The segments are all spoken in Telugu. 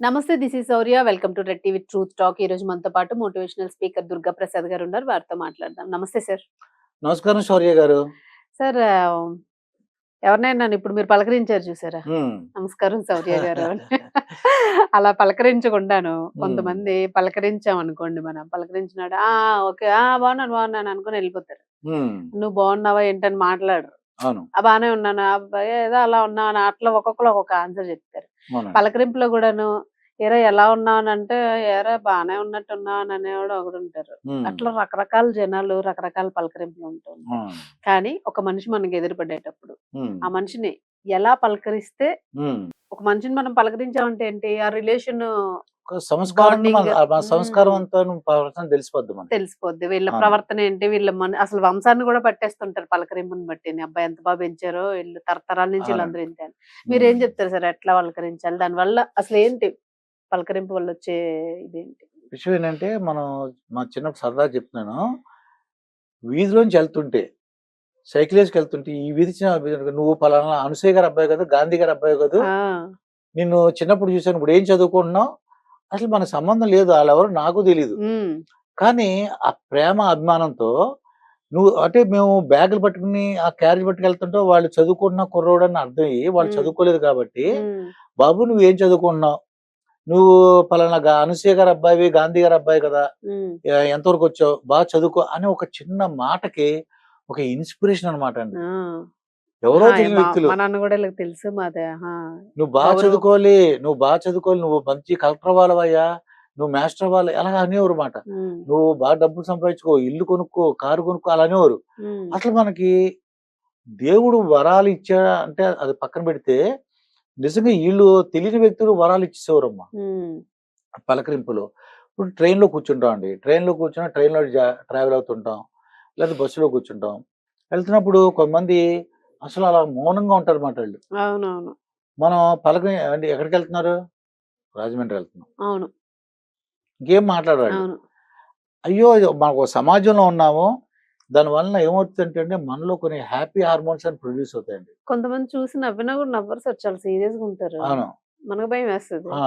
నమస్తే this is Sourya welcome to Red TV truth talk ఈ రోజు మనతో పాటు మోటివేషనల్ స్పీకర్ దుర్గా ప్రసాద్ గారు ఉన్నారు. వారితో మాట్లాడదాం. నమస్తే సార్ నమస్కారం శౌర్య గారు. సార్ ఎవరినైనా నన్ను ఇప్పుడు మీరు పలకరించారు చూసారా. నమస్కారం సౌర్య గారు. అలా పలకరించకుండాను కొంతమంది పలకరించాం అనుకోండి మనం. పలకరించినాడు ఆ ఓకే ఆ బాగున్నాను బాగున్నాను అనుకుని వెళ్ళిపోతారు. నువ్వు బాగున్నావా ఏంటని మాట్లాడరు. బాగానే ఉన్నాను ఏదో అలా ఉన్నావు అని అట్లా ఒక్కొక్కరు ఒక్కొక్క ఆన్సర్ చెప్తారు పలకరింపులో కూడాను ఏరా ఎలా ఉన్నావు అని అంటే ఏరా బాగానే ఉన్నట్టు ఉన్నావు అని అనేవాడు ఒకడు ఉంటారు. అట్లా రకరకాల జనాలు రకరకాల పలకరింపులు ఉంటుంది అవును. కానీ ఒక మనిషి మనకి ఎదురుపడేటప్పుడు. ఆ మనిషిని ఎలా పలకరిస్తే. ఒక మనిషిని మనం పలకరించామంటే ఏంటి ఆ రిలేషన్ సంస్కారం. సంస్కారం తెలిసిపోద్ది మనకి. తెలిసిపోద్ది. వీళ్ళ. ప్రవర్తన ఏంటి? వీళ్ళ మన అసలు వంశాన్ని కూడా పట్టేస్తుంటారు పలకరింపుని బట్టి. అబ్బాయి ఎంత బాగా పెంచారో వీళ్ళు తరతరాల నుంచి. వీళ్ళందరూ ఇంతే అని. మీరు ఏం. చెప్తారు సార్? ఎట్లా పలకరించాలి? దానివల్ల అసలు ఏంటి? పలకరింపు వల్ల వచ్చే ఇదేంటి? విషయం ఏంటంటే మనం మా చిన్నప్పుడు సరదా చెప్తున్నాను. వీధిలోంచి వెళ్తుంటే సైకిల్ వేసుకు వెళ్తుంటే ఈ వీధి నువ్వు పలానా అనసూయ గారు అబ్బాయి కదా గాంధీ గారు అబ్బాయి కదా. నిన్ను చిన్నప్పుడు చూసాను ఇప్పుడు ఏం చదువుకుంటున్నావు? అసలు మన సంబంధం లేదు వాళ్ళెవరు నాకు తెలియదు కానీ ఆ ప్రేమ అభిమానంతో నువ్వు అంటే మేము బ్యాగులు పట్టుకుని ఆ క్యారేజ్ పట్టుకెళ్తుంటే వాళ్ళు చదువుకుంటున్న కుర్రోడు అని అర్థం అయ్యి వాళ్ళు. చదువుకోలేదు కాబట్టి బాబు నువ్వు ఏం చదువుకుంటున్నావు? నువ్వు పలానా అనసూయ గారు అబ్బాయి గాంధీ గారు అబ్బాయి కదా? ఎంతవరకు వచ్చావు? బాగా చదువుకో అని ఒక చిన్న మాటకి ఒక ఇన్స్పిరేషన్ అనమాట అండి. ఎవరో తెలియని వ్యక్తులు. మా నాన్న కూడా వీళ్ళకి తెలుసు మాదే. నువ్వు బాగా? చదువుకోవాలి నువ్వు బాగా చదువుకోవాలి నువ్వు మంచి కలెక్టర్ వాళ్ళవయ్యా నువ్వు మాస్టర్ అవ్వాలి అలా అనేవారు మాట. నువ్వు బాగా డబ్బులు సంపాదించుకో ఇల్లు కొనుక్కో కారు కొనుక్కో అలా అనేవారు. అసలు మనకి దేవుడు వరాలు ఇచ్చాడా అంటే అది పక్కన పెడితే నిజంగా వీళ్ళు తెలియని వ్యక్తులు వరాలు ఇచ్చేసేవారమ్మా. పలకరింపులు. ఇప్పుడు ట్రైన్లో కూర్చుంటాం అండి. ట్రైన్లో కూర్చున్నా ట్రైన్లో ట్రావెల్ అవుతుంటాం. లేదా బస్సులో కూర్చుంటాం. వెళ్తున్నప్పుడు కొంతమంది అసలు అలా మౌనంగా ఉంటారు అన్నమాట వాళ్ళు. అవునవును. మనం పలకరి అంటే ఎక్కడికి వెళ్తున్నారు రాజమండ్రి వెళ్తున్నాం అవును. ఇంకేం మాట్లాడాలి అవును. అయ్యో ఇది మనకు సమాజంలో ఉన్నాము. దానివల్ల ఏమవుతుందంటే అండి మనలో కొన్ని హ్యాపీ హార్మోన్స్ అని ప్రొడ్యూస్ అవుతాయండి. కొంతమంది చూసి నవ్వినా కూడా నవ్వరు. సార్ చాలా సీరియస్గా ఉంటారు. అవును. మనకు భయం వేస్తుంది. ఆ,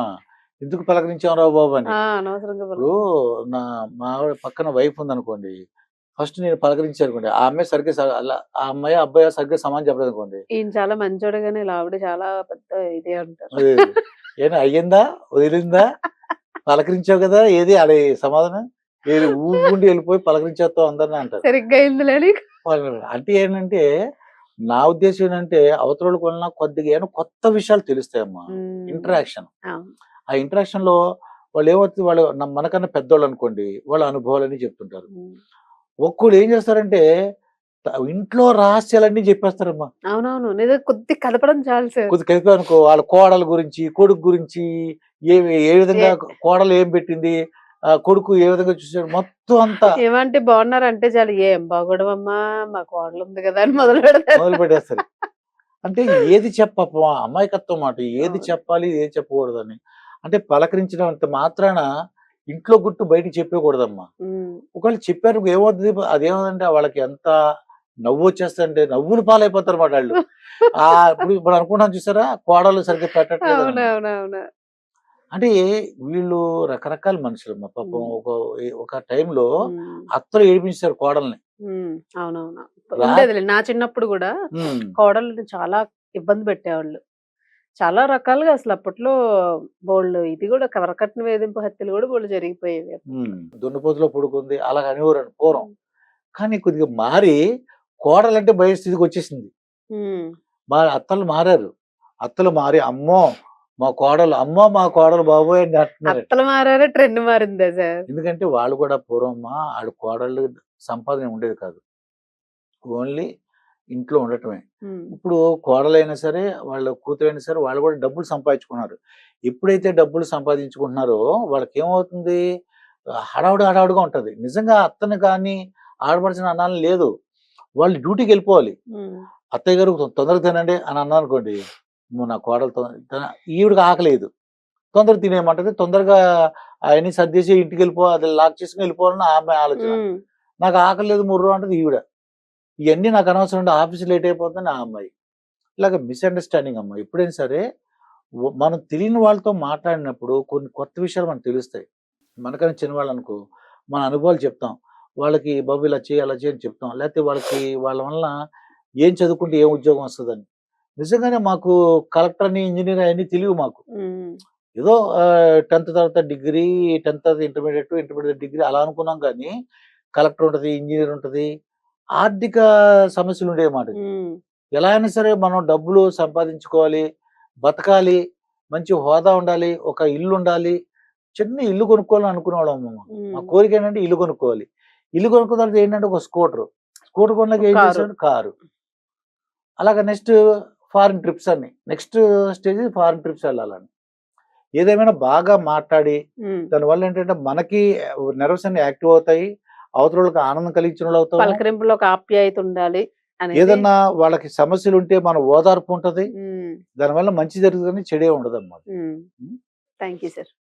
ఎందుకు పలకరించాం రావు బాబు అని. ఆ, అనవసరంగా ఇప్పుడు నా మా ఆవిడ పక్కన వైఫ్ ఉందనుకోండి. ఫస్ట్ నేను పలకరించాను అనుకోండి ఆ అమ్మాయి సరిగ్గా ఆ అమ్మాయి అబ్బాయి సరిగ్గా సమానం చెప్పలేదు అనుకోండి. ఈయన చాలా మంచోడు కానీ ఇలా ఆవిడ చాలా పెద్ద ఇదే అంటారు. ఏనా అయ్యిందా వదిలిందా? పలకరించావు కదా ఏది అదే సమాధానం? ఏది ఊగుండి వెళ్ళిపోయి పలకరించేస్తావు అందరిని అంటారు. సరిగ్గా అయింది అంటే ఏంటంటే నా ఉద్దేశం ఏంటంటే అవతల వలన కొద్దిగా ఏమైనా కొత్త విషయాలు తెలుస్తాయమ్మా ఇంటరాక్షన్ ఆ ఇంటరాక్షన్లో వాళ్ళు ఏమవుతుంది వాళ్ళు మనకన్నా పెద్దోళ్ళు అనుకోండి వాళ్ళ అనుభవాలన్నీ చెప్తుంటారు. ఒక్కడు ఏం చేస్తారంటే ఇంట్లో రహస్యాలన్నీ చెప్పేస్తారమ్మా. అవునవును. నిజం కొద్ది కదపడం చాలు సార్. కొద్ది కలిపి అనుకో వాళ్ళ కోడల గురించి కొడుకు గురించి ఏ ఏ విధంగా కోడలు ఏం పెట్టింది ఆ కొడుకు ఏ విధంగా చూసాడు మొత్తం అంతా ఏమంటే బాగున్నారు అంటే చాలు. ఏం బాగోడమమ్మా మా కోడలు ఉంది కదా అని మొదలు పెడతారు. మొదలు పెట్టేస్తారు. అంటే ఏది చెప్ప అమాయకత్వం మాట ఏది. చెప్పాలి ఏది చెప్పకూడదని. అంటే పలకరించినంత మాత్రాన ఇంట్లో గుట్టు బయటికి చెప్పకూడదమ్మా. ఒకవేళ చెప్పారు ఏమవుతుంది? అదేమవుతుందంటే వాళ్ళకి ఎంత నవ్వు వచ్చేస్తుంటే నవ్వులు పాలైపోతారు మాట వాళ్ళు. ఆ ఇప్పుడు ఇప్పుడు అనుకుంటాం చూసారా? కోడలు సరిగ్గా పెట్టట్లేదు అంటే వీళ్ళు రకరకాల మనుషులు మా పాపం. ఒక ఒక టైంలో అత్తలు ఏడిపించారు కోడల్ని. అవునవును. నా చిన్నప్పుడు కూడా కోడళ్ళని చాలా ఇబ్బంది పెట్టేవాళ్ళు. చాలా రకాలుగా అసలు అప్పట్లో బోళ్ళు ఇది కూడా కవరకట్న వేధింపు హత్యలు కూడా బోళ్ళు జరిగిపోయేవి దున్నపోతులో పడుకుంది అలా అనేవారు పూర్వం కానీ కొద్దిగా మారి కోడలంటే భయ స్థితికి వచ్చేసింది మా అత్తలు మారారు. అత్తలు మారి అమ్మో మా కోడలు అమ్మో మా కోడలు బాబోయ్ అని అంటున్నారు అత్తలు మారారా ట్రెండ్ మారిందా సార్? ఎందుకంటే వాళ్ళు కూడా పూర్వం ఆడు కోడళ్ళు సంపాదన ఉండేది కాదు. ఓన్లీ ఇంట్లో ఉండటమే. ఇప్పుడు కోడలైనా సరే వాళ్ళ కూతురైనా సరే వాళ్ళు కూడా డబ్బులు సంపాదించుకున్నారు. ఎప్పుడైతే డబ్బులు సంపాదించుకుంటున్నారో వాళ్ళకి ఏమవుతుంది హడావుడి హడావుడిగా ఉంటది. నిజంగా అత్తను కానీ ఆడపడిచిన అన్నాలని లేదు. వాళ్ళు డ్యూటీకి వెళ్ళిపోవాలి. అత్తయ్య గారు తొందరగా తినండి అని అన్నా అనుకోండి "అమ్మో, నా కోడలు ఈవిడకి ఆకలేదు. తొందరగా తినేయమంటది. తొందరగా అవన్నీ సర్దేసి ఇంటికి వెళ్ళిపో అది లాక్ చేసుకుని వెళ్ళిపోవాలని ఆమె ఆలోచన. నాకు ఆకలి లేదు ముర్రు అంటది ఈవిడ. ఇవన్నీ నాకు అనవసరం ఉంటే ఆఫీస్ లేట్ అయిపోతుంది ఆ అమ్మాయి. ఇలాగ మిస్అండర్స్టాండింగ్ అమ్మ ఎప్పుడైనా సరే మనం తెలియని వాళ్ళతో మాట్లాడినప్పుడు కొన్ని కొత్త విషయాలు మనకు తెలుస్తాయి. మనకన్నా చిన్నవాళ్ళు అనుకో మన అనుభవాలు చెప్తాం. వాళ్ళకి బాబు ఇలా చేయి అలా చేయని చెప్తాం. లేకపోతే వాళ్ళకి వాళ్ళ వల్ల ఏం చదువుకుంటే ఏం ఉద్యోగం వస్తుందని. నిజంగానే మాకు కలెక్టర్ అని ఇంజనీర్ అవన్నీ తెలియవు మాకు. ఏదో టెన్త్ తర్వాత డిగ్రీ టెన్త్ తర్వాత ఇంటర్మీడియట్ ఇంటర్మీడియట్ డిగ్రీ అలా అనుకున్నాం కానీ కలెక్టర్ ఉంటుంది ఇంజనీర్ ఉంటుంది ఆర్థిక సమస్యలు ఉండేవి మాట ఎలా అయినా సరే మనం డబ్బులు సంపాదించుకోవాలి బతకాలి మంచి హోదా ఉండాలి ఒక ఇల్లు ఉండాలి చిన్న ఇల్లు కొనుక్కోవాలని అనుకునేవాళ్ళం మేము మా కోరిక ఏంటంటే ఇల్లు కొనుక్కోవాలి. ఇల్లు కొనుక్కున్న తర్వాత ఏంటంటే ఒక స్కూటర్. స్కూటర్ కొన్నాక ఏం కారు. చేశాడు కారు. అలాగే నెక్స్ట్ ఫారిన్ ట్రిప్స్ అని నెక్స్ట్ స్టేజ్ ఫారిన్ ట్రిప్స్ వెళ్ళాలని ఏదేమైనా బాగా మాట్లాడి. దానివల్ల ఏంటంటే మనకి నెర్వస్ అన్ని యాక్టివ్ అవుతాయి. అవతల వాళ్ళకి ఆనందం కలిగించిన వాళ్ళు అవుతాం పలకరింపులో ఒక ఆప్యాయత ఉండాలి ఏదన్నా వాళ్ళకి సమస్యలు ఉంటే మన ఓదార్పు ఉంటది. దానివల్ల మంచి జరుగుతుంది చెడే ఉండదు అన్నమాట. Thank you sir.